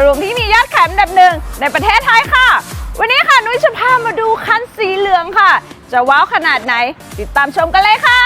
ว์รูมที่มียอดขายอันดับหนึ่งในประเทศไทยค่ะ วันนี้ค่ะนุ้ยจะพามาดูคันสีเหลืองค่ะ จะว้าวขนาดไหน ติดตามชมกันเลยค่ะ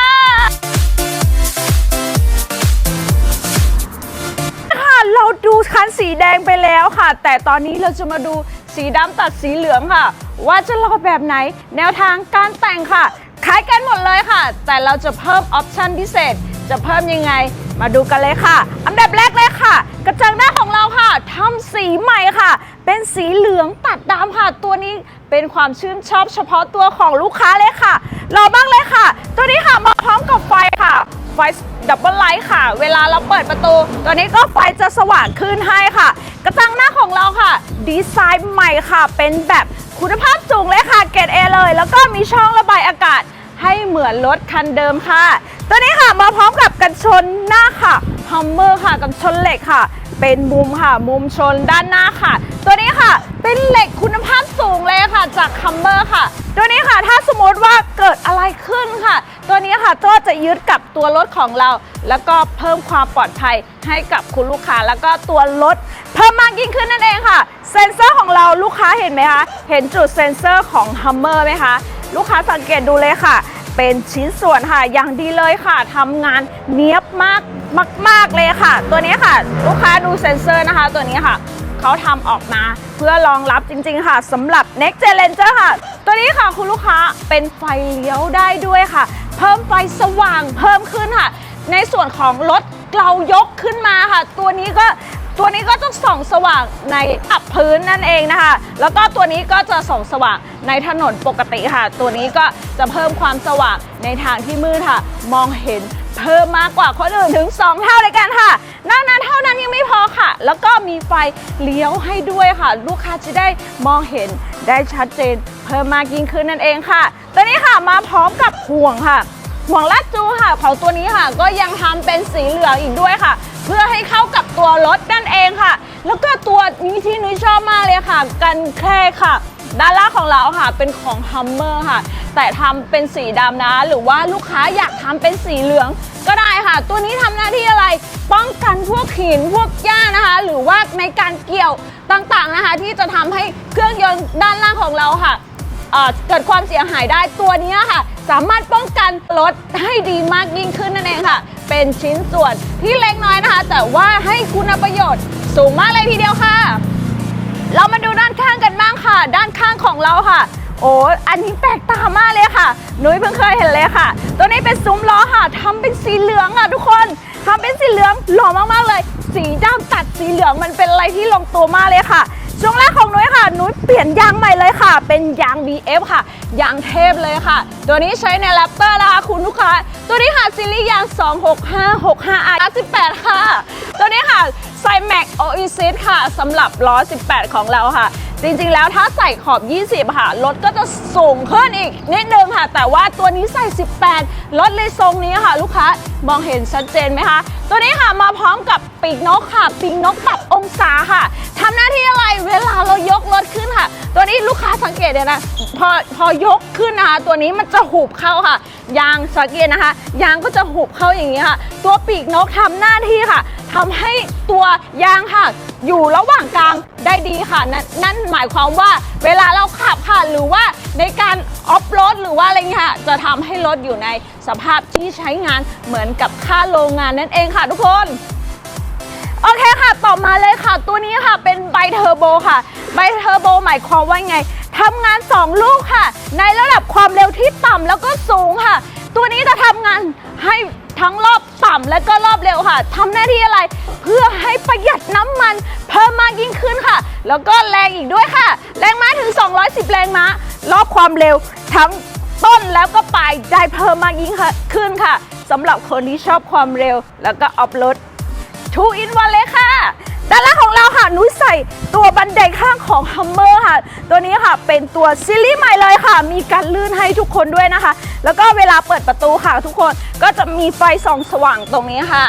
ค่ะ เราดูคันสีแดงไปแล้วค่ะ แต่ตอนนี้เราจะมาดูสีดำตัดสีเหลืองค่ะ ว่าจะรอแบบไหน แนวทางการแต่งค่ะคล้ายกันหมดเลยค่ะ แต่เราจะเพิ่มออปชันพิเศษ จะเพิ่มยังไง มาดูกันเลยค่ะ อันดับแรกเลยค่ะ กระจังหน้าของเราค่ะทำสีใหม่ค่ะ เป็นสีเหลืองตัดดำค่ะ ตัวนี้เป็นความชื่นชอบเฉพาะตัวของลูกค้าเลยค่ะรอบ้างเลยค่ะ ตัวนี้ค่ะมาพร้อมกับไฟค่ะไฟดับเบิลไลท์ค่ะ เวลาเราเปิดประตู ตัวนี้ก็ไฟจะสว่างขึ้นให้ค่ะ กระจังหน้าของเราค่ะ ดีไซน์ใหม่ค่ะ เป็นแบบคุณภาพสูงเลยค่ะ เกรดเอเลย แล้วก็มีช่องระบายอากาศ ให้เหมือนรถคันเดิมค่ะ ตัวนี้ค่ะมาพร้อมกับกันชนหน้าค่ะฮัมเมอร์ค่ะกันชนเหล็กค่ะ เป็นมุมค่ะ มุมชนด้านหน้าค่ะ ตัวนี้ค่ะเป็นเหล็กคุณภาพสูงเลยค่ะ จากคัมเมอร์ค่ะ ตัวนี้ค่ะถ้าสมมติว่าเกิดอะไรขึ้นค่ะ ตัวนี้ค่ะก็จะยึดกับตัวรถของเรา แล้วก็เพิ่มความปลอดภัยให้กับคุณลูกค้าแล้วก็ตัวรถเพิ่มมากยิ่งขึ้นนั่นเองค่ะ เซ็นเซอร์ของเราลูกค้าเห็นไหมคะเห็นจุดเซ็นเซอร์ของฮัมเมอร์ไหมคะ ลูกค้าสังเกตดูเลยค่ะ เป็นชิ้นส่วนค่ะอย่างดีเลยค่ะทำงานเนี้ยบมากมาก ๆเลยค่ะ ตัวนี้ค่ะ ลูกค้าดูเซ็นเซอร์นะคะ ตัวนี้ค่ะเขาทำออกมาเพื่อรองรับจริง ๆ ค่ะสำหรับ Next Gen Ranger ค่ะ ตัวนี้ค่ะคุณลูกค้าเป็นไฟเลี้ยวได้ด้วยค่ะ เพิ่มไฟสว่างเพิ่มขึ้นค่ะ ในส่วนของรถเรายกขึ้นมาค่ะ ตัวนี้ก็ ตัวนี้ก็จะส่องสว่างในอับพื้นนั่นเองนะคะ แล้วก็ตัวนี้ก็จะส่องสว่างในถนนปกติค่ะ ตัวนี้ก็จะเพิ่มความสว่างในทางที่มืดค่ะ มองเห็นเพิ่มมากกว่าคนอื่นถึง 2 เท่าเลยกันค่ะนอกนั้นเท่านั้นยังไม่พอค่ะ แล้วก็มีไฟเลี้ยวให้ด้วยค่ะ ลูกค้าจะได้มองเห็นได้ชัดเจน เพิ่มมากยิ่งขึ้นนั่นเองค่ะ ตัวนี้ค่ะมาพร้อมกับห่วงค่ะห่วงลาดจูค่ะของตัวนี้ค่ะ ก็ยังทำเป็นสีเหลืองอีกด้วยค่ะ เพื่อให้เข้ากับตัวรถนั่นเองค่ะ แล้วก็ตัวนี้ที่นุ้ยชอบมากเลยค่ะ กันแคร่ค่ะ ด้านล่างของเราค่ะ เป็นของฮัมเมอร์ค่ะ แต่ทำเป็นสีดำนะ หรือว่าลูกค้าอยากทำเป็นสีเหลืองก็ได้ค่ะ ตัวนี้ทำหน้าที่อะไร ป้องกันพวกหินพวกหญ้านะคะ หรือว่าในการเกี่ยวต่างๆนะคะ ที่จะทำให้เครื่องยนต์ด้านล่างของเราค่ะเเกิดความเสียหายได้ตัวนี้ค่ะ สามารถป้องกันรถให้ดีมากยิ่งขึ้นนั่นเองค่ะ เป็นชิ้นส่วนที่เล็กน้อยนะคะ แต่ว่าให้คุณประโยชน์สูงมากเลยทีเดียวค่ะ เรามาดูด้านข้างกันบ้างค่ะ ด้านข้างของเราค่ะ โอ้อันนี้แปลกตามากเลยค่ะ นุ้ยเพิ่งเคยเห็นเลยค่ะ ตัวนี้เป็นซุ้มล้อค่ะทำเป็นสีเหลืองอะทุกคนทำเป็นสีเหลืองหล่อมากๆเลย สีดำตัดสีเหลืองมันเป็นอะไรที่ลงตัวมากเลยค่ะ ช่วงแรกของนุ้ยค่ะ นุ้ยเปลี่ยนยางใหม่เลยค่ะ เป็นยาง BF ค่ะ ยางเทพเลยค่ะ ตัวนี้ใช้ในแรปเตอร์นะคะคุณลูกค้า ตัวนี้ค่ะซีรีส์ยาง 26565 R 18 ค่ะ ตัวนี้ค่ะไซแม็กโออิซิสค่ะสำหรับล้อ 18 ของเราค่ะ จริงๆ แล้วถ้าใส่ขอบ 20 ค่ะ รถก็จะสูงขึ้นอีกนิดนึงค่ะ แต่ว่าตัวนี้ใส่ 18 รถเลยทรงนี้ค่ะ ลูกค้ามองเห็นชัดเจนไหมคะ ตัวนี้ค่ะมาพร้อมกับปีกนกค่ะ ปีกนกปรับองศาค่ะทำหน้าที่อะไรเวลาเรายกรถขึ้นค่ะ ตัวนี้ลูกค้าสังเกตเลยนะ พอพอยกขึ้นนะคะ ตัวนี้มันจะหุบเข้าค่ะ ยางสังเกตนะคะ ยางก็จะหุบเข้าอย่างนี้ค่ะ ตัวปีกนกทำหน้าที่ค่ะทำให้ตัวยางค่ะ อยู่ระหว่างกลางได้ดีค่ะนนนั่นหมายความว่าเวลาเราขับค่ะหรือว่าในการออฟโรดหรือว่าอะไรเงี้ยค่ะจะทำให้รถอยู่ในสภาพที่ใช้งานเหมือนกับค่าโรงงานนั่นเองค่ะทุกคน โอเคค่ะ ต่อมาเลยค่ะ ตัวนี้ค่ะเป็นไบเทอร์โบค่ะ ไบเทอร์โบหมายความว่าไง ทำงาน 2 ลูกค่ะ ในระดับความเร็วที่ต่ำแล้วก็สูงค่ะ ตัวนี้จะทำงานให้ทั้งรอบต่ำและก็รอบเร็วค่ะ ทำหน้าที่อะไรเพื่อ แล้วก็แรงอีกด้วยค่ะ แรงม้าถึง 210 แรงม้ารอบความเร็วทั้งต้นแล้วก็ปลายได้เพิ่มมากยิ่งขึ้นค่ะสำหรับคนที่ชอบความเร็ว แล้วก็ออฟโรดทูอินวันเลยค่ะด้านล่างของเราค่ะนุ้ยใส่ตัวบันไดข้างของ Hummer ค่ะ ตัวนี้ค่ะเป็นตัวซีรีส์ใหม่เลยค่ะ มีการลื่นให้ทุกคนด้วยนะคะ แล้วก็เวลาเปิดประตูค่ะทุกคนก็จะมีไฟส่องสว่างตรงนี้ค่ะ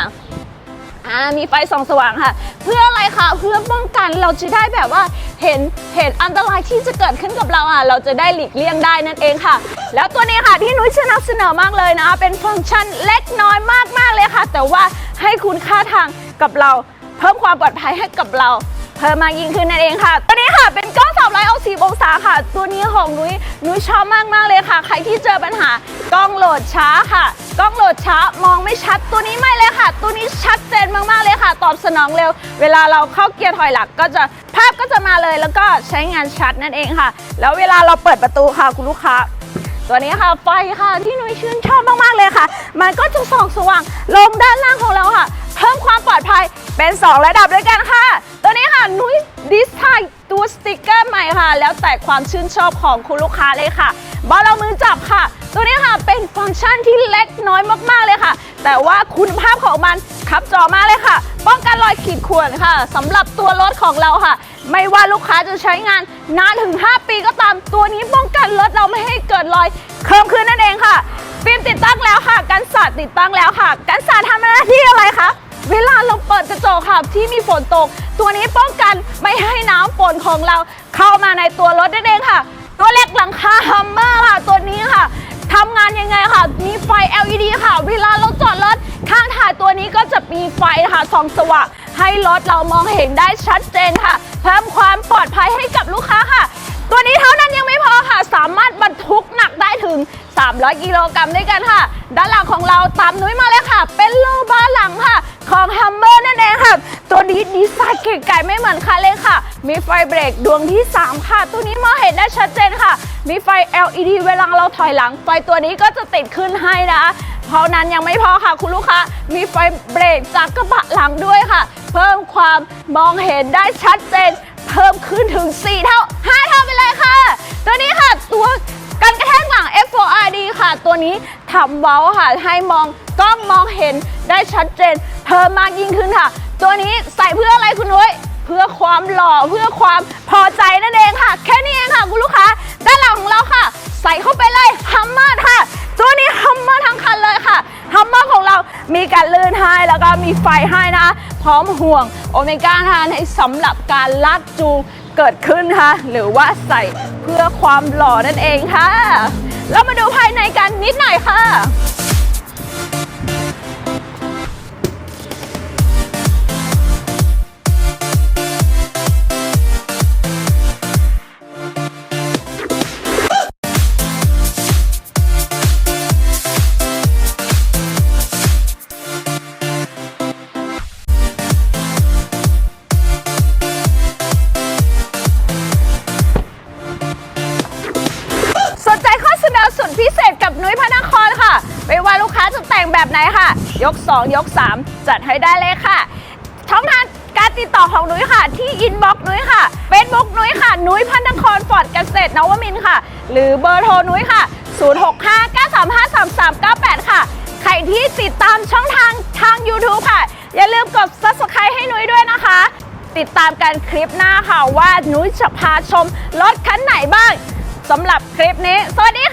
อ่ามีไฟส่องสว่างค่ะ เพื่ออะไรคะเพื่อป้องกันเราจะได้แบบว่าเห็นเหตุอันตรายที่จะเกิดขึ้นกับเราอะเราจะได้หลีกเลี่ยงได้นั่นเองค่ะ แล้วตัวนี้ค่ะที่นุ้ยจะนำเสนอมากเลยนะ เป็นฟังก์ชันเล็กน้อยมากๆเลยค่ะ แต่ว่าให้คุณค่าทางกับเรา เพิ่มความปลอดภัยให้กับเรา เพิ่มมากยิ่งขึ้นนั่นเองค่ะ ตัวนี้ค่ะเป็นกล้อง360องศาค่ะ ตัวนี้ของนุ้ยนุ้ยชอบมากมากเลยค่ะ ใครที่เจอปัญหากล้องโหลดช้าค่ะ กล้องโหลดช้ามองไม่ชัดตัวนี้ไม่เลยค่ะ ตัวนี้ชัดเจนมากๆเลยค่ะ ตอบสนองเร็ว เวลาเราเข้าเกียร์ถอยหลังก็จะภาพก็จะมาเลยแล้วก็ใช้งานชัดนั่นเองค่ะ แล้วเวลาเราเปิดประตูค่ะคุณลูกค้าตัวนี้ค่ะไฟค่ะที่นุ้ยชื่นชอบมากๆเลยค่ะ มันก็จะส่องสว่างลงด้านล่างของเราค่ะ เพิ่มความปลอดภัยเป็น 2 ระดับด้วยกันค่ะ ตัวนี้ค่ะนุ้ยดีไซน์ ตัวสติกเกอร์ใหม่ค่ะ แล้วแต่ความชื่นชอบของคุณลูกค้าเลยค่ะบอลเรามือจับค่ะ ตัวนี้ค่ะเป็นฟังก์ชันที่เล็กน้อยมากๆเลยค่ะ แต่ว่าคุณภาพของมันขับจอมากเลยค่ะ ป้องกันรอยขีดข่วนค่ะสำหรับตัวรถของเราค่ะ ไม่ว่าลูกค้าจะใช้งานนานถึง 5 ปีก็ตามตัวนี้ป้องกันรถเราไม่ให้เกิดรอยเคิมขึ้นนั่นเองค่ะฟิล์มติดตั้งแล้วค่ะ กันสาดติดตั้งแล้วค่ะ กันสาดทำหน้าที่อะไรคะ เวลาเราเปิดกระจกค่ะที่มีฝนตก ตัวนี้ป้องกันไม่ให้น้ำฝนของเราเข้ามาในตัวรถนั่นเองค่ะ ตัวเล็กหลังคาฮัมเมอร์ค่ะตัวนี้ค่ะทำงานยังไงค่ะ มีไฟ LED ค่ะ เวลาเราจอดรถข้างถ่ายตัวนี้ก็จะมีไฟค่ะส่องสว่างให้รถเรามองเห็นได้ชัดเจนค่ะ เพิ่มความปลอดภัยให้กับลูกค้าค่ะ ตัวนี้เท่านั้นยังไม่พอค่ะ สามารถบรรทุกหนักได้ถึง 300 กิโลกรัมด้วยกันค่ะ ด้านหลังของเราตามนุ้ยมาเลยค่ะ เป็นโลบาร์หลังค่ะ ของ h ัมเ e อร์นั่นเองค่ะ ตัวนี้ดีไซน์เก๋ไก่ไม่เหมือนใครเลยค่ะ มีไฟเบรกดวงที่ 3 ค่ะ ตัวนี้มองเห็นได้ชัดเจนค่ะ มีไฟ LED เวลาเราถอยหลัง ไฟตัวนี้ก็จะติดขึ้นให้นะคะเท่าะนั้นยังไม่พอค่ะคุณลูกค้า มีไฟเบรกจากกระบะหลังด้วยค่ะ เพิ่มความมองเห็นได้ชัดเจน เพิ่มขึ้นถึง 4 เท่า 5 เท่าไปเลยค่ะ ตัวนี้ค่ะตัวกันกระแทกหลัง F4RD ค่ะ ตัวนี้ทำเว้าค่ะให้มอง กล้องมองเห็นได้ชัดเจนเพิ่มมากยิ่งขึ้นค่ะ ตัวนี้ใส่เพื่ออะไรคุณนุ้ยเพื่อความหล่อเพื่อความพอใจนั่นเองค่ะ แค่นี้เองค่ะคุณลูกค้าด้านหลังของเราค่ะ ใส่เข้าไปเลยฮัมเมอร์ค่ะ ตัวนี้ฮัมเมอร์ทั้งคันเลยค่ะฮัมเมอร์ของเรามีการลื่นให้แล้วก็มีไฟให้นะ พร้อมห่วงโอเมก้านะคะในสำหรับการลากจูงเกิดขึ้นค่ะหรือว่าใส่เพื่อความหล่อนั่นเองค่ะเรามาดูภายในกันนิดหน่อยค่ะ แบบไหนค่ะ ยก 2 ยก 3 จัดให้ได้เลยค่ะช่องทางการติดต่อของนุ้ยค่ะ ที่อินบ็อกนุ้ยค่ะเฟซบุ๊กนุ้ยค่ะ นุ้ยพระนครฟอร์ดเกษตรนวมินค่ะ หรือเบอร์โทรนุ้ยค่ะ 0659353398 ค่ะ ใครที่ติดตามช่องทางทาง YouTube ค่ะ อย่าลืมกด subscribe ให้นุ้ยด้วยนะคะ ติดตามกันคลิปหน้าค่ะว่านุ้ยจะพาชมรถคันไหนบ้างสำหรับคลิปนี้ สวัสดี